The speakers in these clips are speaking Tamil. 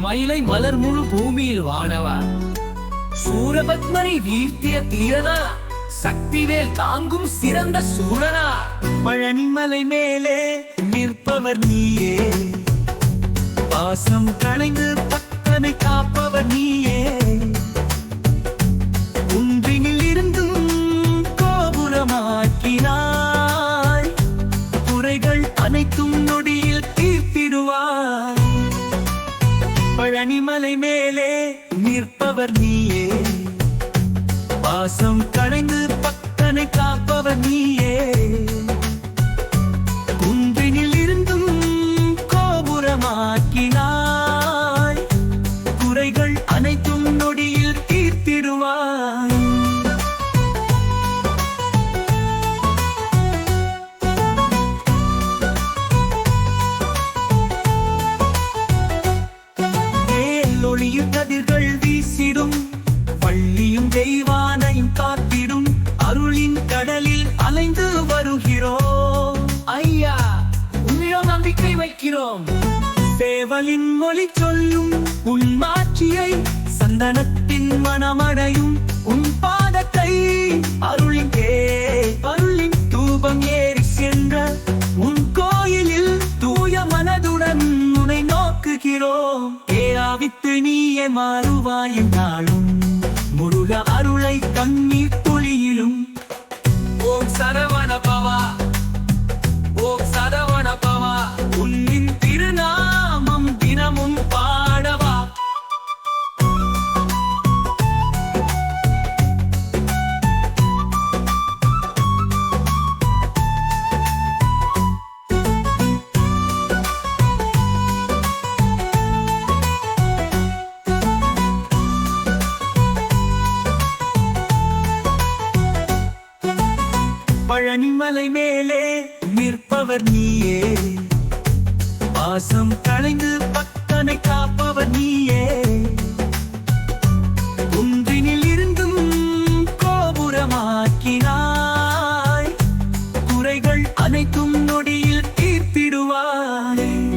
மயிலை மலர் முழு பூமியில் வானவா சூரபத்மனை வீழ்த்திய தீரனா? சக்திவேல் தாங்கும் சிறந்த சூரனா பழனிமலை மேலே நிற்பவர் நீயே. பாசம் களைந்து பக்தனை காப்பவர் நீயே. பழனிமலை மேலே நிற்பவர் நீயே. பாசம் களைந்து பக்கனை காப்பவர் நீயே. நம்பிக்கை வைக்கிறோம் சேவலின் மொழி சொல்லும் உன் மாற்றியை சந்தனத்தின் மனமடையும். உன் பாதத்தை அருளின் கே அருளின் தூபம் ஏறி சென்ற உன் கோயிலில் தூய மனதுடன் உன்னை நோக்குகிறோம். ஏராவித்து நீயே மாறுவாய் என்றாலும் முருக அருளை கண்ணீர் துளியிலும் பழனிமலை மேலே நிற்பவர் நீயே. பாசம் களைந்து பக்தனை காப்பவர் நீயே. குன்றினில் இருந்தும் கோபுரமாக்கினாய். குறைகள் அனைத்தும் நொடியில் தீர்த்திடுவாய்.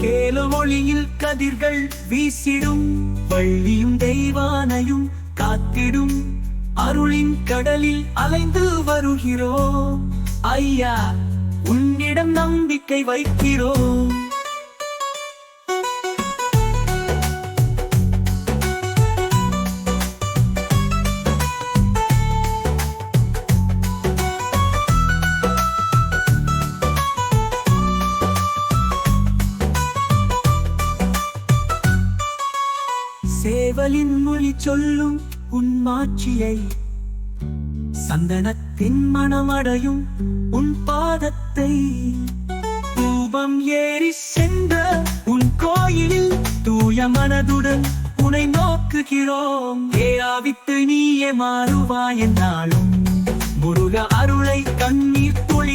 கேலு ஒளியில் கதிர்கள் வீசிடும் வள்ளியும் தெய்வானையும் காத்திடும். அருளின் கடலில் அலைந்து வருகிறோம். ஐயா உன்னிடம் நம்பிக்கை வைக்கிறோம். சேவலின் மொழி சொல்லும் உன் மாட்சியை. சந்தனத்தின் மனமடையும் உன் பாதத்தை. தூபம் ஏறி சென்ற உன் கோயிலில் தூய மனதுடன் உனை நோக்குகிறோம். ஏராவித்து நீயே மாறுவாய் என்றாலும் முருக அருளை கண்ணீர் பொழியிலும்